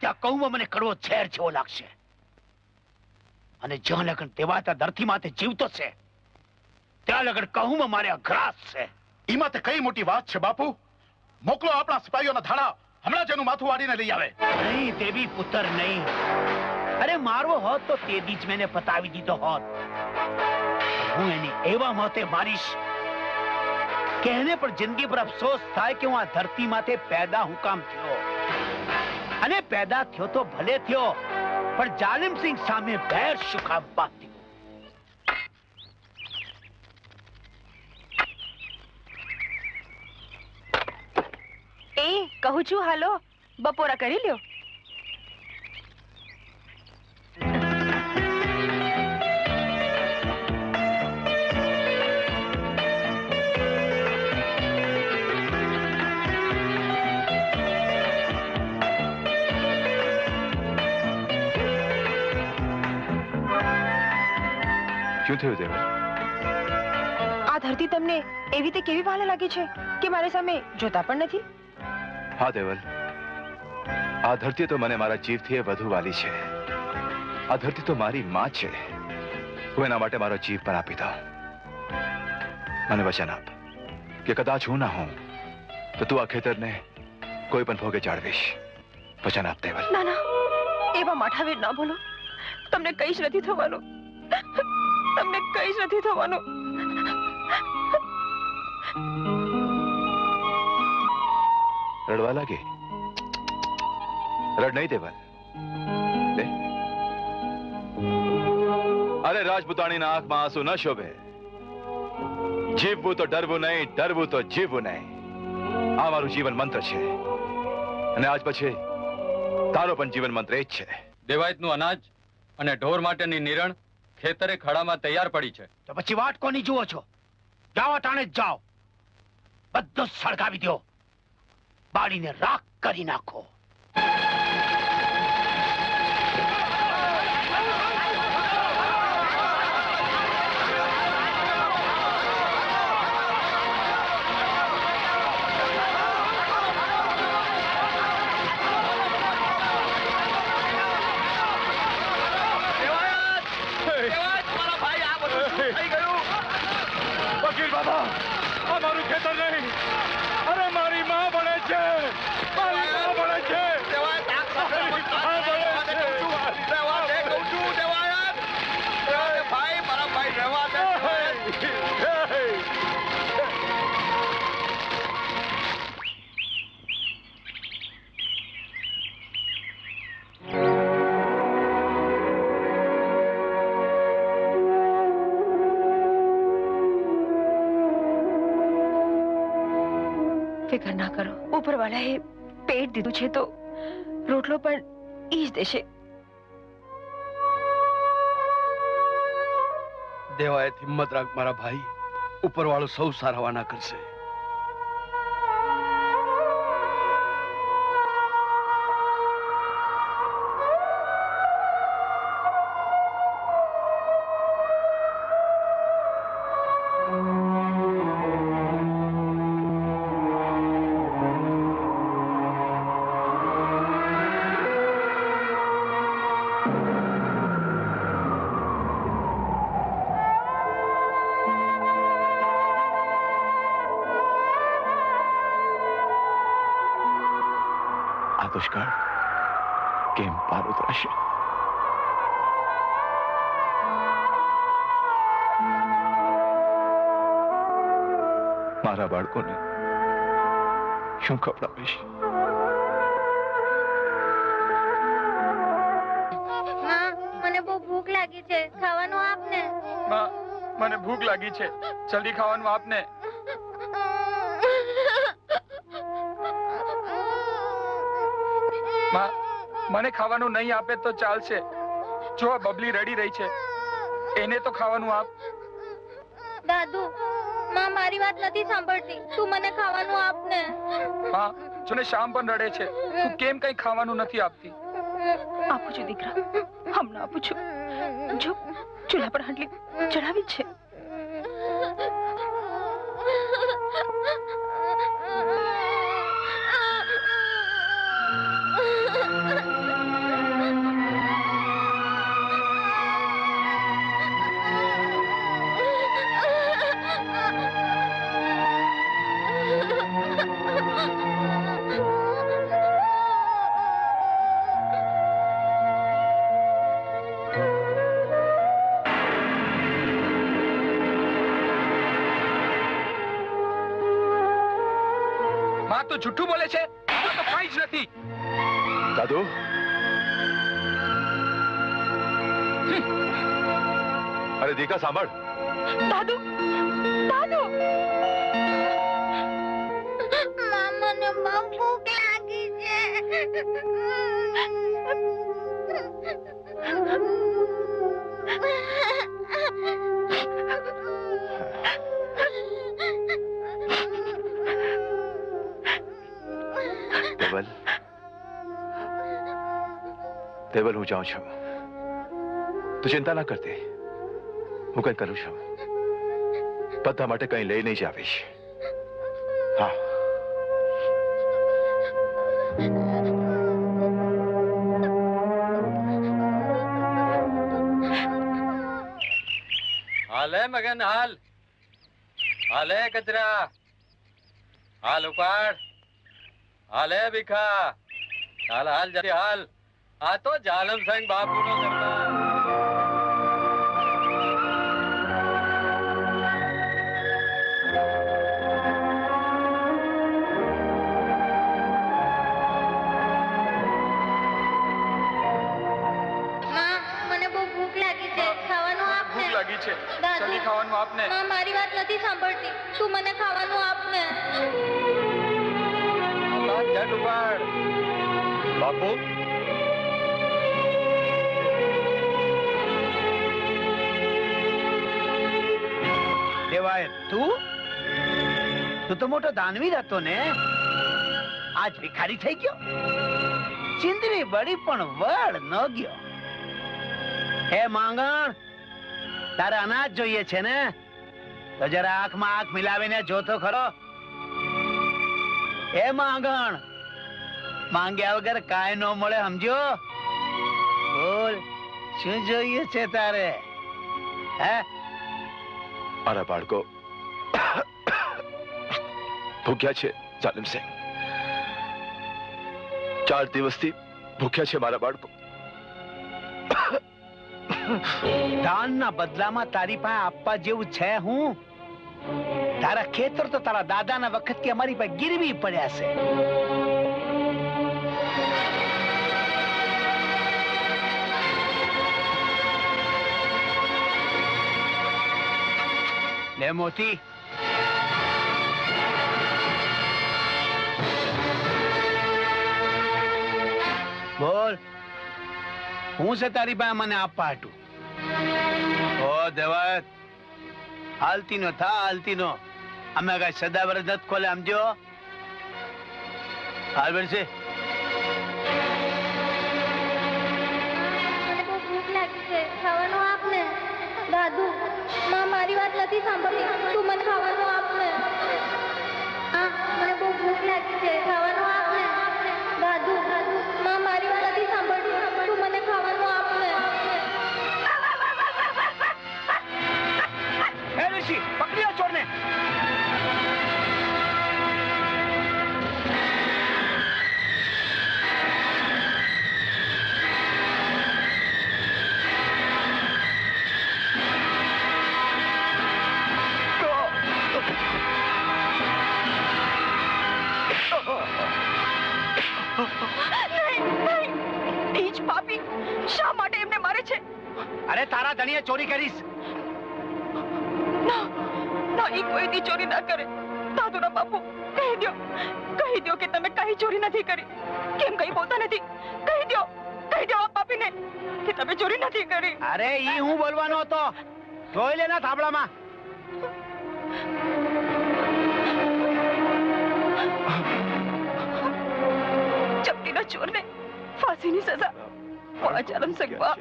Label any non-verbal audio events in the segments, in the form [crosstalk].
ત્યાં કહું મને કડવો ઝેર જેવો લાગશે. અને જ્યાં લગન દેવાતા ધરતી માથે જીવતો છે ત્યાં લગન કહું મારે અઘરાસ છે. એમાં તે કઈ મોટી વાત છે બાપુ? મોકલો આપણા સિપાહીઓના ધાડા હમણાં જ એનું માથું વાળીને લઈ આવે. નહીં દેવી પુત્ર નહીં. અરે મારવો હોત તો તે બીજ જ મેને પતાવી દીધો હોત. હું એની એવા મોતે મારીશ. કે એને પણ જિંદગી પર અફસોસ થાય કે હું આ ધરતી માથે પેદા હું કામ થયો. અને પેદા થયો તો ભલે થયો, પણ જાલિમસિંહ સામે બેર શું કામ એ, કહું છું, હાલો, બપોરા કરી લ્યો. શું થયું દેવલ આ ધરતી તમને એવી રીતે કેવી વાલે લાગી છે કે મારી સામે જોતા પણ નથી? હા દેવલ. આ ધરતી તો મને મારા જીવથી વધુ વાલી છે. આ ધરતી તો મારી માં છે. હું એના માટે મારો જીવ પણ આપી દઉં. મને વચન આપ કે કદાચ હું ના હોઉં તો તું આ ખેતરને કોઈ પણ ભોગે જાળવીશ વચન આપ દેવલ. ના ના. એવા માઠાવીર ના બોલો. તમને કઈ જ નથી થવાનું. તમને કઈ જ નથી થવાનું. રડવા લાગે? રડ નહીં દેવા. અરે રાજપૂતાણીના આંખમાં આંસુ ન શોભે. જીવવું તો ડરવું નહીં ડરવું તો જીવવું નહીં. આ મારું જીવન મંત્ર છે. અને આજ પછી તારો પણ જીવન મંત્ર એ જ છે. દેવાયતનું અનાજ અને ઢોર માટેની નિરણ ખેતરે ખડામાં તૈયાર પડી છે. તો પછી વાટ કોની જુઓ છો? જાઓ અટાણે જ જાઓ. બધું સળગાવી દો બાળીને રાખ કરી નાખો. ફિકર ના કરો. ઉપરવાળાએ પેટ દીધું છે તો રોટલો પણ ઈ જ દેશે. દેવાએ હિંમત રાખ મારા ભાઈ. ઉપરવાળો સૌ સારવાના કરશે. આ દુષ્કાળ કેમ પાર ઉતરશે મારા બાળકોને શું ખવડાવીશ મને બહુ ભૂખ લાગી છે. ખાવાનું આપ ને મને ભૂખ લાગી છે. જલ્દી ખાવાનું આપને. માં મને ખાવાનું નહીં આપે તો ચાલશે. જો આ બબલી રડી રહી છે એને તો ખાવાનું આપ. દાદુ માં મારી વાત નથી સાંભળતી. તું મને ખાવાનું આપ ને. માં જોને શામ પણ રડે છે. તું કેમ કઈ ખાવાનું નથી આપતી? આપું છું દીકરા હમણાં આપું છું. જો ચૂલા પર હાંડલી ચડાવી છે. તો જુઠ્ઠું બોલે છે? આમાં તો કઈ જ નથી. દાદુ? અરે દીકા સાંભળ. દાદુ દાદુ! મામાને બહુ ભૂખ લાગી છે. દેવલ હું જાઉં છું તું ચિંતા ના કરતી હું કઈ કરું છું બધા માટે કઈ નહીં જ આવીશ હા હાલે મગન હાલ હાલે કચરા હાલ ઉપાડ હાલે ભીખા હાલ હાલ જતી હાલ આ તો જાલમ સાઈન બાપુ નો દરબાર મને બહુ ભૂખ લાગી છે. દાદુ. ખાવાનું આપને? મારી વાત નથી સાંભળતી. તું મને ખાવાનું આપ ને હાલ, હાલ, જટ ઉપાડ. બાપુ દેવાય તું? તું તો મોટો દાનવીર હતો ને. આજ ભિખારી થઈ ગયો. ચિંદરી બળી પણ વળ ન ગયો. હે માંગણ, તારે અનાજ જોઈએ છે ને? તો જરા આંખમાં આંખ મિલાવીને જોતો ખરો. હે માંગણ, માંગ્યા વગર કાંઈ ન મળે સમજો બોલ, શું જોઈએ છે તારે? હે? મારા બાળકો. ભૂખ્યા છે જાલિમસિંહ ચાર દિવસથી ભૂખ્યા છે મારા બાળકો. દાનના બદલામાં તારી પાસે આપવા જેવું છે હું? તારા ખેતર તો તારા દાદાના કે અમારી પાસે ગીરવી પડ્યા છે. લે મોતી બોલ. હું છે તારી પાસે મને આપવા હાટું. ઓ દેવત. હાલતી નો થા હાલતી નો અમે કઈ સદાવર નથી ખોલે સમજો હાલ છે. નથી સાંભળતી. તું મને ખાવાનું આપ ને હા મને બહુ ભૂખ લાગી છે. ખાવાનું તારા ધણીએ ચોરી કરીશ. ના ના એ કોઈ દી ચોરી ના કરે. દાદુના બાપુ કહી દો કહી દો કે તમે કઈ ચોરી નથી કરી. કેમ કઈ બોલતા નથી? કહી દો કહી દો આ પાપીને કે તમે ચોરી નથી કરી. અરે ઈ હું બોલવાનો હતો? જોઈ લેના થાબડામાં. ચપટીના ચોરને ફાંસીની સજા પાંચ આલમ સગવા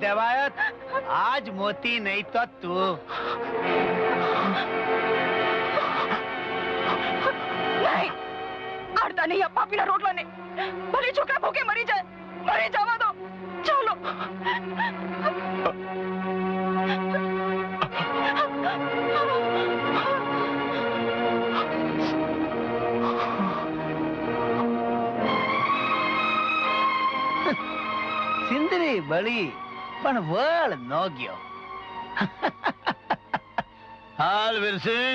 દેવાયત, આજ મોતી નહીં તો તું. આડતા નહીં, આ રોટલા ને ભલે છોકરા ભૂખે મરી જાય, મરી જવા દો. ચાલો. બળી પણ વળ ન ગયો. [laughs] હાલ વીરસિંહ.